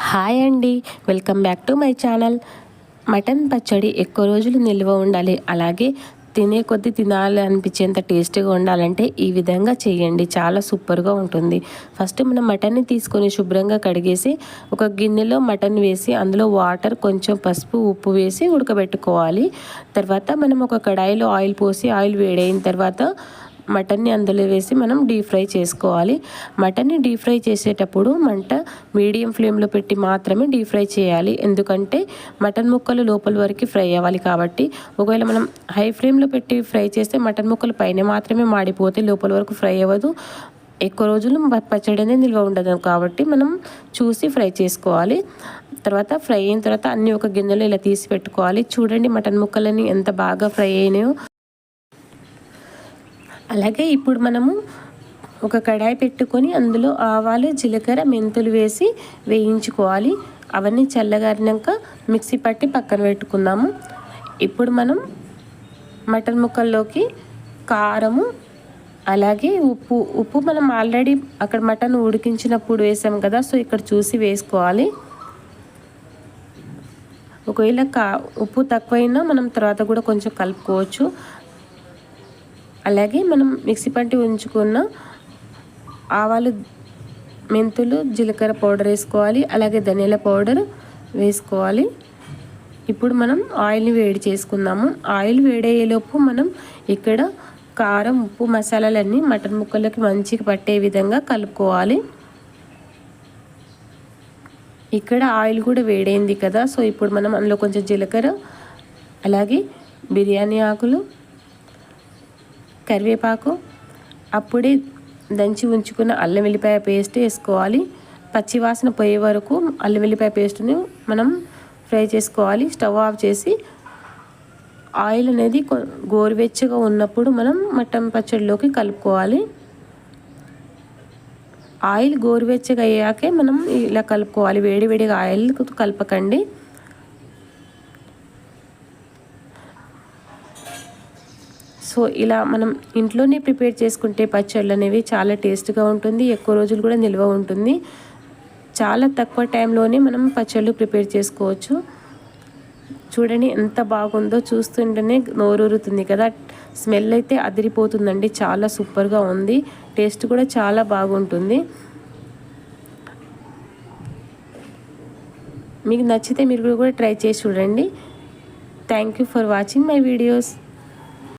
Hi అండి. Welcome back to my channel. Mutton పచ్చడి ఎక్కువ రోజులు నిల్వ ఉండాలి. అలాగే తినే కొద్దీ తినాలి అనిపించేంత టేస్టీగా ఉండాలంటే ఈ విధంగా చేయండి. చాలా సూపర్గా ఉంటుంది. ఫస్ట్ మనం మటన్ని తీసుకొని శుభ్రంగా కడిగేసి ఒక గిన్నెలో మటన్ వేసి అందులో వాటర్ కొంచెం పసుపు ఉప్పు వేసి ఉడకబెట్టుకోవాలి. తర్వాత మనం ఒక కడాయిలో ఆయిల్ పోసి ఆయిల్ వేడైన తర్వాత మటన్ని అందులో వేసి మనం డీప్ ఫ్రై చేసుకోవాలి. మటన్ని డీప్ ఫ్రై చేసేటప్పుడు మంట మీడియం ఫ్లేమ్లో పెట్టి మాత్రమే డీప్ ఫ్రై చేయాలి. ఎందుకంటే మటన్ ముక్కలు లోపల వరకు ఫ్రై అవ్వాలి కాబట్టి ఒకవేళ మనం హై ఫ్లేమ్లో పెట్టి ఫ్రై చేస్తే మటన్ ముక్కలు పైన మాత్రమే మాడిపోతే లోపల వరకు ఫ్రై అవ్వదు. ఎక్కువ రోజులు పచ్చడి అనేది నిల్వ ఉండదు కాబట్టి మనం చూసి ఫ్రై చేసుకోవాలి. తర్వాత ఫ్రై అయిన తర్వాత అన్నీ ఒక గిన్నెలో ఇలా తీసి పెట్టుకోవాలి. చూడండి మటన్ ముక్కలని ఎంత బాగా ఫ్రై అయినాయో. అలాగే ఇప్పుడు మనము ఒక కడాయి పెట్టుకొని అందులో ఆవాలు జీలకర్ర మెంతులు వేసి వేయించుకోవాలి. అవన్నీ చల్లగారినాక మిక్సీ పట్టి పక్కన పెట్టుకుందాము. ఇప్పుడు మనం మటన్ ముక్కల్లోకి కారము అలాగే ఉప్పు ఉప్పు మనం ఆల్రెడీ అక్కడ మటన్ ఉడికించినప్పుడు వేసాం కదా సో ఇక్కడ చూసి వేసుకోవాలి. ఒకవేళ కా ఉప్పు తక్కువైనా మనం తర్వాత కూడా కొంచెం కలుపుకోవచ్చు. అలాగే మనం మిక్సీ పట్టి ఉంచుకున్న ఆవాలు మెంతులు జీలకర్ర పౌడర్ వేసుకోవాలి. అలాగే ధనియాల పౌడర్ వేసుకోవాలి. ఇప్పుడు మనం ఆయిల్ని వేడి చేసుకుందాము. ఆయిల్ వేడయ్యేలోపు మనం ఇక్కడ కారం ఉప్పు మసాలాలన్నీ మటన్ ముక్కలకి మంచిగా పట్టే విధంగా కలుపుకోవాలి. ఇక్కడ ఆయిల్ కూడా వేడైంది కదా. సో ఇప్పుడు మనం అందులో కొంచెం జీలకర్ర అలాగే బిర్యానీ ఆకులు కరివేపాకు అప్పుడే దంచి ఉంచుకున్న అల్లం వెల్లిపాయ పేస్ట్ వేసుకోవాలి. పచ్చివాసన పోయే వరకు అల్లం వెల్లిపాయ పేస్ట్ని మనం ఫ్రై చేసుకోవాలి. స్టవ్ ఆఫ్ చేసి ఆయిల్ అనేది గోరువెచ్చగా ఉన్నప్పుడు మనం మటన్ పచ్చడిలోకి కలుపుకోవాలి. ఆయిల్ గోరువెచ్చగా అయ్యాకే మనం ఇలా కలుపుకోవాలి. వేడి వేడిగా ఆయిల్ కలపకండి. సో ఇలా మనం ఇంట్లోనే ప్రిపేర్ చేసుకుంటే పచ్చళ్ళు అనేవి చాలా టేస్ట్గా ఉంటుంది ఎక్కువ రోజులు కూడా నిల్వ ఉంటుంది. చాలా తక్కువ టైంలోనే మనం పచ్చళ్ళు ప్రిపేర్ చేసుకోవచ్చు. చూడండి ఎంత బాగుందో చూస్తుంటేనే నోరూరుతుంది కదా. స్మెల్ అయితే అదిరిపోతుందండి చాలా సూపర్గా ఉంది. టేస్ట్ కూడా చాలా బాగుంటుంది. మీకు నచ్చితే మీరు కూడా ట్రై చేసి చూడండి. Thank you for watching my videos